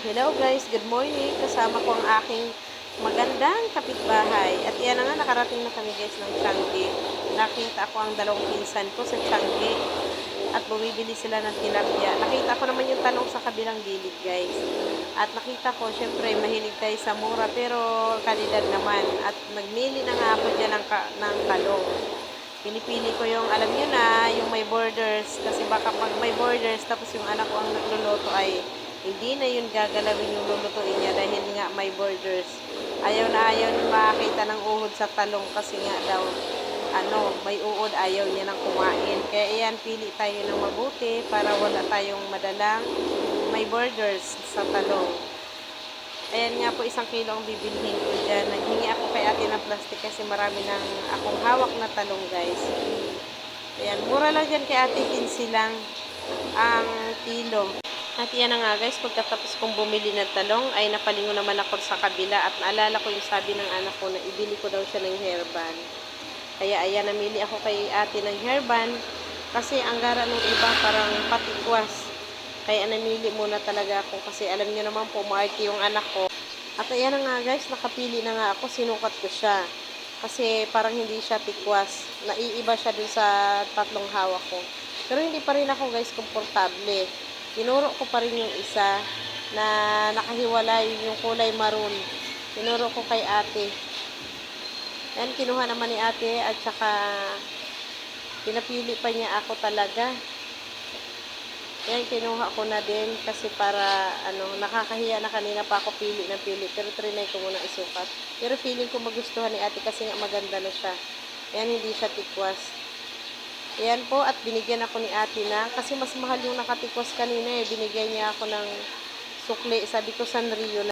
Hello guys, good morning. Kasama ko ang aking magandang kapitbahay. At yan na nga, nakarating na kami guys ng Changi. Nakita ko ang dalawang pinsan ko sa Changi. At bumibili sila ng tilapia. Nakita ko naman yung talong sa kabilang gilid guys. At nakita ko, syempre mahilig tayo sa mura pero kalidad naman. At nagmili na nga ako dyan ng, ka- ng talong. Pinipili ko yung, alam nyo na, yung may borders. Kasi baka pag may borders, tapos yung anak ko ang nagluluto ay hindi na yun gagalawin yung lulutuin niya dahil nga may borders. Ayaw na ayaw niya makakita ng uhod sa talong kasi nga daw, ano, may uod, ayaw niya nang kumain. Kaya yan, pili tayo ng mabuti para wala tayong madalang may borders sa talong. Ayan nga po, isang kilo ang bibilhin ko dyan. Naghingi ako kay ate ng plastic kasi marami ng akong hawak na talong, guys. Ayan, mura lang dyan kay ate 15 lang ang kilo. At yan na nga guys, pagkatapos kong bumili ng talong, ay napalingon naman ako sa kabila at naalala ko yung sabi ng anak ko na ibili ko daw siya ng hairband. Kaya ayan, namili ako kay ate ng hairband kasi ang gara ng iba parang patikwas. Kaya namili muna talaga ako kasi alam niyo naman po, maarte yung anak ko. At ayan na nga guys, nakapili na nga ako, sinukat ko siya. Kasi parang hindi siya tikwas. Naiiba siya dun sa tatlong hawak ko. Pero hindi pa rin ako guys komportable. Tinuro ko pa rin yung isa na nakahiwalay yung kulay maroon. Tinuro ko kay ate. Yan, kinuha naman ni ate at saka pinapili pa niya ako talaga. Yan, kinuha ko na din kasi para ano, nakakahiya na kanina pa ako pili ng pili. Pero trinay ko muna isukat. Pero feeling ko magustuhan ni ate kasi nga maganda na siya. Yan, hindi siya tikwas. Yan po, at binigyan ako ni ate na, kasi mas mahal yung nakatikwas kanina eh. Binigyan niya ako ng sukli. Sabi ko, Sanrio na.